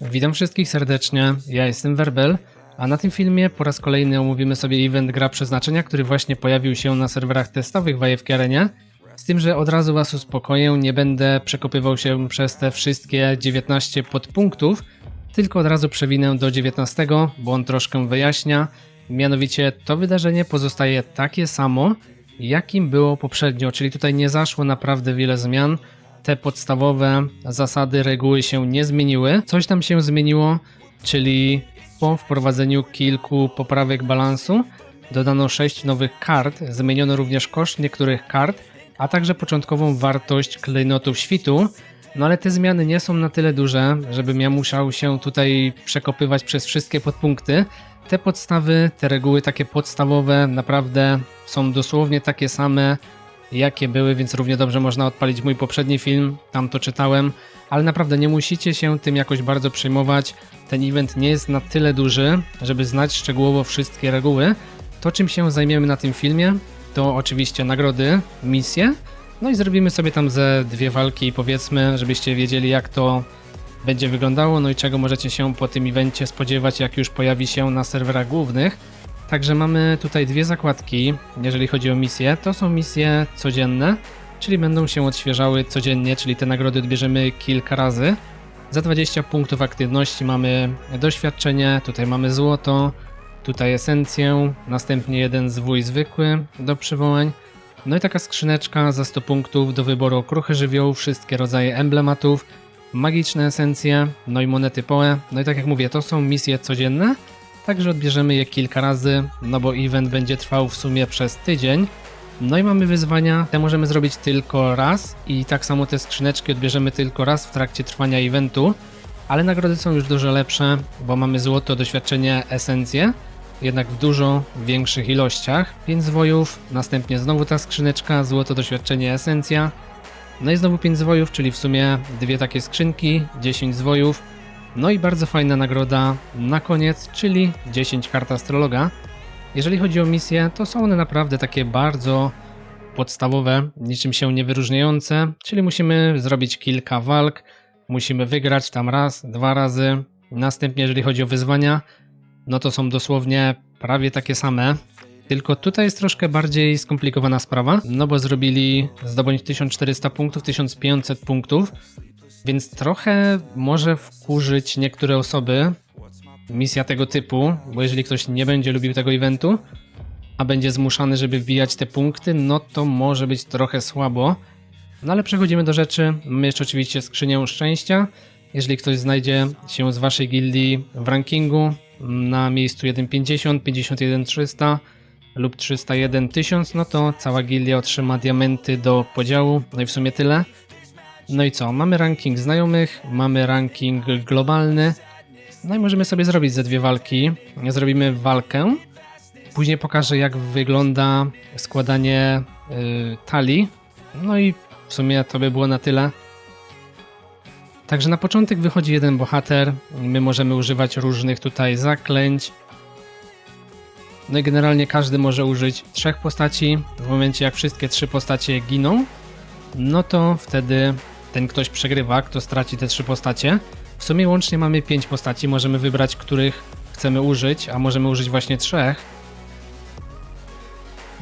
Witam wszystkich serdecznie, ja jestem Werbel, a na tym filmie po raz kolejny omówimy sobie event Gra Przeznaczenia, który właśnie pojawił się na serwerach testowych w AFK Arenie. Z tym, że od razu was uspokoję, nie będę przekopywał się przez te wszystkie 19 podpunktów, tylko od razu przewinę do 19, bo on troszkę wyjaśnia. Mianowicie to wydarzenie pozostaje takie samo, jakim było poprzednio, czyli tutaj nie zaszło naprawdę wiele zmian. Te podstawowe zasady, reguły się nie zmieniły. Coś tam się zmieniło, czyli po wprowadzeniu kilku poprawek balansu dodano 6 nowych kart, zmieniono również koszt niektórych kart, a także początkową wartość klejnotów świtu. No ale te zmiany nie są na tyle duże, żebym ja musiał się tutaj przekopywać przez wszystkie podpunkty. Te podstawy, te reguły takie podstawowe naprawdę są dosłownie takie same, jakie były, więc równie dobrze można odpalić mój poprzedni film, tam to czytałem, ale naprawdę nie musicie się tym jakoś bardzo przejmować. Ten event nie jest na tyle duży, żeby znać szczegółowo wszystkie reguły. To czym się zajmiemy na tym filmie, to oczywiście nagrody, misje, no i zrobimy sobie tam ze dwie walki, powiedzmy, żebyście wiedzieli jak to będzie wyglądało, no i czego możecie się po tym evencie spodziewać, jak już pojawi się na serwerach głównych. Także mamy tutaj dwie zakładki, jeżeli chodzi o misje. To są misje codzienne, czyli będą się odświeżały codziennie, czyli te nagrody odbierzemy kilka razy. Za 20 punktów aktywności mamy doświadczenie, tutaj mamy złoto, tutaj esencję, następnie jeden zwój zwykły do przywołań. No i taka skrzyneczka za 100 punktów do wyboru okruchy żywiołów, wszystkie rodzaje emblematów, magiczne esencje, no i monety poe. No i tak jak mówię, to są misje codzienne, także odbierzemy je kilka razy, no bo event będzie trwał w sumie przez tydzień. No i mamy wyzwania, te możemy zrobić tylko raz i tak samo te skrzyneczki odbierzemy tylko raz w trakcie trwania eventu, ale nagrody są już dużo lepsze, bo mamy złoto, doświadczenie, esencje, jednak w dużo większych ilościach. 5 zwojów, następnie znowu ta skrzyneczka, złoto, doświadczenie, esencja. No i znowu 5 zwojów, czyli w sumie dwie takie skrzynki, 10 zwojów. No i bardzo fajna nagroda na koniec, czyli 10 kart astrologa. Jeżeli chodzi o misje, to są one naprawdę takie bardzo podstawowe, niczym się nie wyróżniające, czyli musimy zrobić kilka walk, musimy wygrać tam raz, dwa razy. Następnie, jeżeli chodzi o wyzwania, no to są dosłownie prawie takie same. Tylko tutaj jest troszkę bardziej skomplikowana sprawa, no bo zrobili zdobądź 1400 punktów, 1500 punktów, więc trochę może wkurzyć niektóre osoby misja tego typu, bo jeżeli ktoś nie będzie lubił tego eventu, a będzie zmuszany, żeby wbijać te punkty, no to może być trochę słabo. No ale przechodzimy do rzeczy. Mamy jeszcze oczywiście skrzynię szczęścia. Jeżeli ktoś znajdzie się z waszej gildii w rankingu na miejscu 1.50, 51 300 lub 301 1000, no to cała gildia otrzyma diamenty do podziału. No i w sumie tyle. No i co? Mamy ranking znajomych, mamy ranking globalny. No i możemy sobie zrobić ze dwie walki. Zrobimy walkę. Później pokażę, jak wygląda składanie yy, talii. No i w sumie to by było na tyle. Także na początek wychodzi jeden bohater. My możemy używać różnych tutaj zaklęć. No i generalnie każdy może użyć trzech postaci. W momencie jak wszystkie trzy postacie giną, no to wtedy ten ktoś przegrywa, kto straci te trzy postacie. W sumie łącznie mamy pięć postaci, możemy wybrać, których chcemy użyć, a możemy użyć właśnie trzech.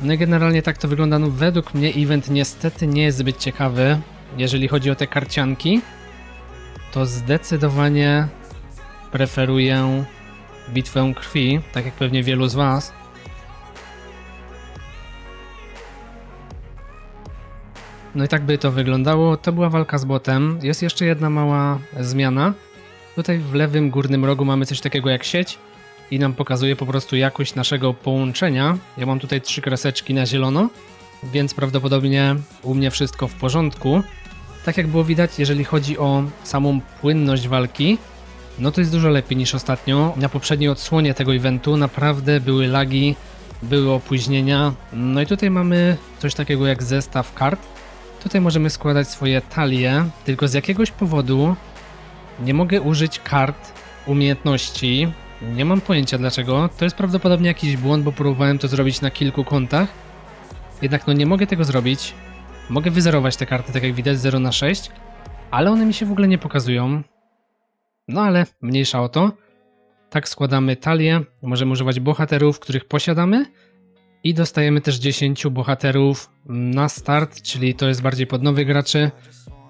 No i generalnie tak to wygląda. No według mnie event niestety nie jest zbyt ciekawy, jeżeli chodzi o te karcianki. To zdecydowanie preferuję bitwę krwi, tak jak pewnie wielu z Was. No i tak by to wyglądało. To była walka z botem. Jest jeszcze jedna mała zmiana. Tutaj w lewym górnym rogu mamy coś takiego jak sieć i nam pokazuje po prostu jakość naszego połączenia. Ja mam tutaj trzy kreseczki na zielono, więc prawdopodobnie u mnie wszystko w porządku. Tak jak było widać, jeżeli chodzi o samą płynność walki, no to jest dużo lepiej niż ostatnio. Na poprzedniej odsłonie tego eventu naprawdę były lagi, były opóźnienia. No i tutaj mamy coś takiego jak zestaw kart. Tutaj możemy składać swoje talie, tylko z jakiegoś powodu nie mogę użyć kart umiejętności. Nie mam pojęcia dlaczego. To jest prawdopodobnie jakiś błąd, bo próbowałem to zrobić na kilku kontach. Jednak no nie mogę tego zrobić. Mogę wyzerować te karty, tak jak widać, 0 na 6, ale one mi się w ogóle nie pokazują. No ale mniejsza o to. Tak składamy talię, możemy używać bohaterów, których posiadamy i dostajemy też 10 bohaterów na start, czyli to jest bardziej pod nowych graczy,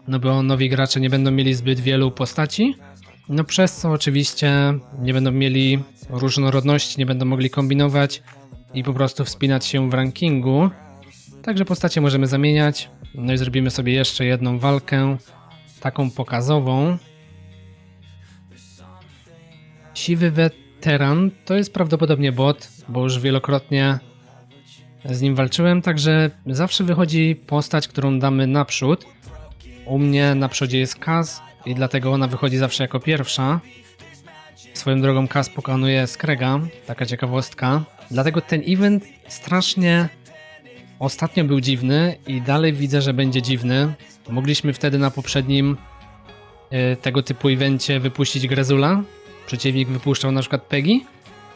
no bo nowi gracze nie będą mieli zbyt wielu postaci, no przez co oczywiście nie będą mieli różnorodności, nie będą mogli kombinować i po prostu wspinać się w rankingu. Także postacie możemy zamieniać, no i zrobimy sobie jeszcze jedną walkę, taką pokazową. Siwy weteran to jest prawdopodobnie bot, bo już wielokrotnie z nim walczyłem, także zawsze wychodzi postać, którą damy naprzód. U mnie na przodzie jest Kaz i dlatego ona wychodzi zawsze jako pierwsza. Swoją drogą Kaz pokonuje Skrega, taka ciekawostka. Dlatego ten event strasznie ostatnio był dziwny i dalej widzę, że będzie dziwny. Mogliśmy wtedy na poprzednim y, tego typu evencie wypuścić Grezula. Przeciwnik wypuszczał na przykład Peggy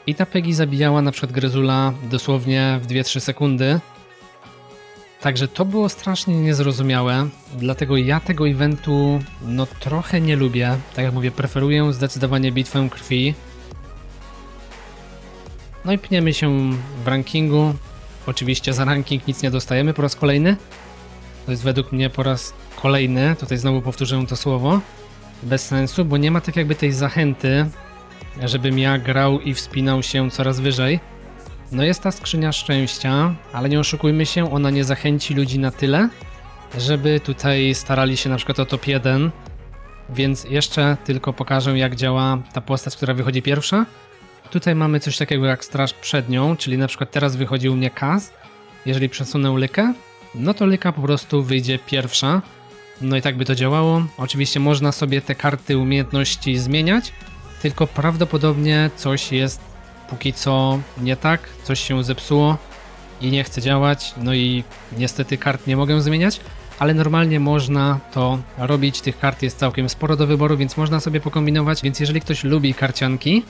i ta Peggy zabijała na przykład Grezula dosłownie w 2-3 sekundy. Także to było strasznie niezrozumiałe, dlatego ja tego eventu no trochę nie lubię. Tak jak mówię, preferuję zdecydowanie bitwę krwi. No i pniemy się w rankingu. Oczywiście za ranking nic nie dostajemy po raz kolejny. To jest według mnie po raz kolejny, tutaj znowu powtórzę to słowo, bez sensu, bo nie ma tak jakby tej zachęty, żebym ja grał i wspinał się coraz wyżej. No jest ta skrzynia szczęścia, ale nie oszukujmy się, ona nie zachęci ludzi na tyle, żeby tutaj starali się na przykład o top 1. Więc jeszcze tylko pokażę jak działa ta postać, która wychodzi pierwsza. Tutaj mamy coś takiego jak straż przed nią, czyli na przykład teraz wychodzi u mnie Kaz. Jeżeli przesunę lykę, no to lyka po prostu wyjdzie pierwsza. No i tak by to działało. Oczywiście można sobie te karty umiejętności zmieniać, tylko prawdopodobnie coś jest póki co nie tak, coś się zepsuło i nie chce działać, no i niestety kart nie mogę zmieniać, ale normalnie można to robić, tych kart jest całkiem sporo do wyboru, więc można sobie pokombinować, więc jeżeli ktoś lubi karcianki,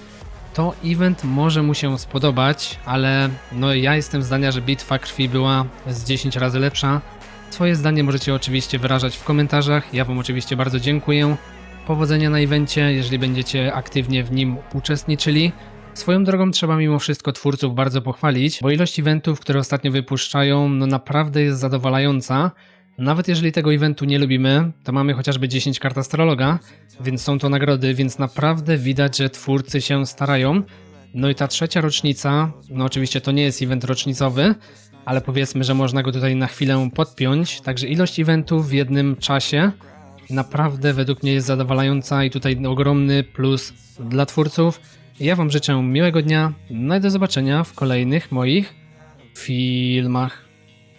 to event może mu się spodobać, ale no ja jestem zdania, że bitwa krwi była z 10 razy lepsza. Swoje zdanie możecie oczywiście wyrażać w komentarzach, ja wam oczywiście bardzo dziękuję. Powodzenia na evencie, jeżeli będziecie aktywnie w nim uczestniczyli. Swoją drogą trzeba mimo wszystko twórców bardzo pochwalić, bo ilość eventów, które ostatnio wypuszczają, no naprawdę jest zadowalająca. Nawet jeżeli tego eventu nie lubimy, to mamy chociażby 10 kart astrologa, więc są to nagrody, więc naprawdę widać, że twórcy się starają. No i ta trzecia rocznica, no oczywiście to nie jest event rocznicowy, ale powiedzmy, że można go tutaj na chwilę podpiąć, także ilość eventów w jednym czasie naprawdę według mnie jest zadowalająca i tutaj ogromny plus dla twórców. Ja Wam życzę miłego dnia, no i do zobaczenia w kolejnych moich filmach.